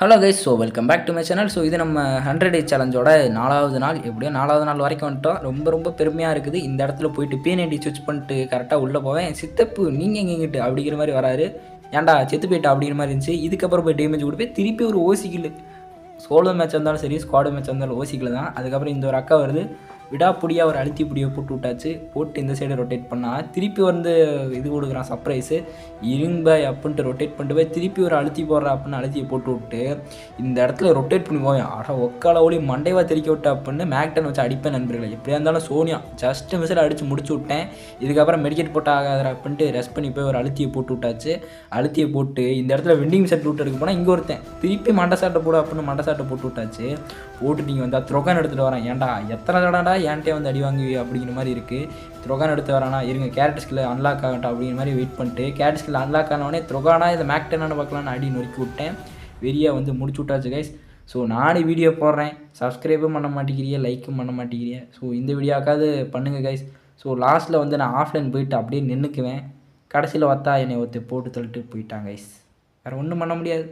Hello guys so welcome back to my channel so இது நம்ம hundred டே சேலஞ்சோட நாலாவது நாள். எப்படியோ நாலாவது நாள் வரைக்கும் வந்துட்டோம். ரொம்ப ரொம்ப பெருமையாக இருக்குது. இந்த இடத்துல போயிட்டு பிஎன்ஐடி சுவிச் பண்ணிட்டு கரெக்டாக உள்ளே போவேன். சித்தப்பு நீங்கள் எங்கெங்கிட்டு அப்படிங்கிற மாதிரி வராரு. ஏன்டா செத்து போயிட்டா அப்படிங்கிற மாதிரி இருந்துச்சு. இதுக்கப்புறம் போய் டேமேஜ் கொடுப்பேன் திருப்பி ஒரு ஓசிக்கில் சோலோ மேட்ச் இருந்தாலும் சரி ஸ்குவாடு மேட்ச் இருந்தாலும் ஓசிக்கில் தான். அதுக்கப்புறம் இந்த ஒரு அக்கா வருது. விடாப்புடியாக ஒரு அழுத்தி புடியை போட்டு விட்டாச்சு. போட்டு இந்த சைடு ரொட்டேட் பண்ணால் திருப்பி வந்து இது கொடுக்குறான் சர்ப்ரைஸு இரும்பாய் அப்படின்ட்டு ரொட்டேட் பண்ணிட்டு போய் திருப்பி ஒரு அழுத்தி போடுறா அப்படின்னு அழுத்தியை போட்டு விட்டு இந்த இடத்துல ரொட்டேட் பண்ணி போவேன் ஆடா ஒக்கால ஒளி மண்டைவா தெரிக்க விட்டு அப்படின்னு மேக்டன் வச்சு அடிப்பேன் நண்பர்களை. எப்படியா இருந்தாலும் சோனியா ஜஸ்ட் மிசில் அடித்து முடிச்சு விட்டேன். இதுக்கப்புறம் மெடிக்கெட் போட்டு ஆகாதரா அப்படின்ட்டு ரெஸ்ட் பண்ணி போய் ஒரு அழுத்தியை போட்டு விட்டாச்சு. அழுத்தியை போட்டு இந்த இடத்துல வெண்டிங் செட் விட்டு எடுக்க போனால் இங்கே ஒருத்தன். திருப்பி மண்டை சாட்டை போட அப்படின்னு மண்டை சாட்டை போட்டு விட்டாச்சு. போட்டு நீங்கள் வந்தால் துரோக்கான் எடுத்துகிட்டு வரேன் ஏன்டா எத்தனை தடடா ஏன்ட்டே வந்து அடி வாங்கி அப்படிங்கிற மாதிரி இருக்குது த்ரொகான் எடுத்து வரானா? இருங்க கேரட் ஸ்கில் அன்லாக் ஆகட்டும் அப்படிங்கிற மாதிரி வெயிட் பண்ணிட்டு கேரட் ஸ்கில் அன்லாக் ஆனவொடனே த்ரொகானா இதை மேக்டனானு பார்க்கலான்னு அடி நொறுக்கி விட்டேன். வெறியாக வந்து முடிச்சு விட்டாச்சு கைஸ் ஸோ நானே வீடியோ போடுறேன். சப்ஸ்கிரைபும் பண்ண மாட்டேங்கிறிய லைக்கும் பண்ண மாட்டேங்கிறிய ஸோ இந்த வீடியோக்காவது பண்ணுங்கள் கைஸ் ஸோ லாஸ்ட்டில் வந்து நான் ஆஃப்லைன் போயிட்டு அப்படியே நின்றுக்குவேன் கடைசியில் பார்த்தா என்னை ஒருத்தர் போட்டு தள்ளிட்டு போயிட்டாங்க கைஸ் வேறு ஒன்றும் பண்ண முடியாது.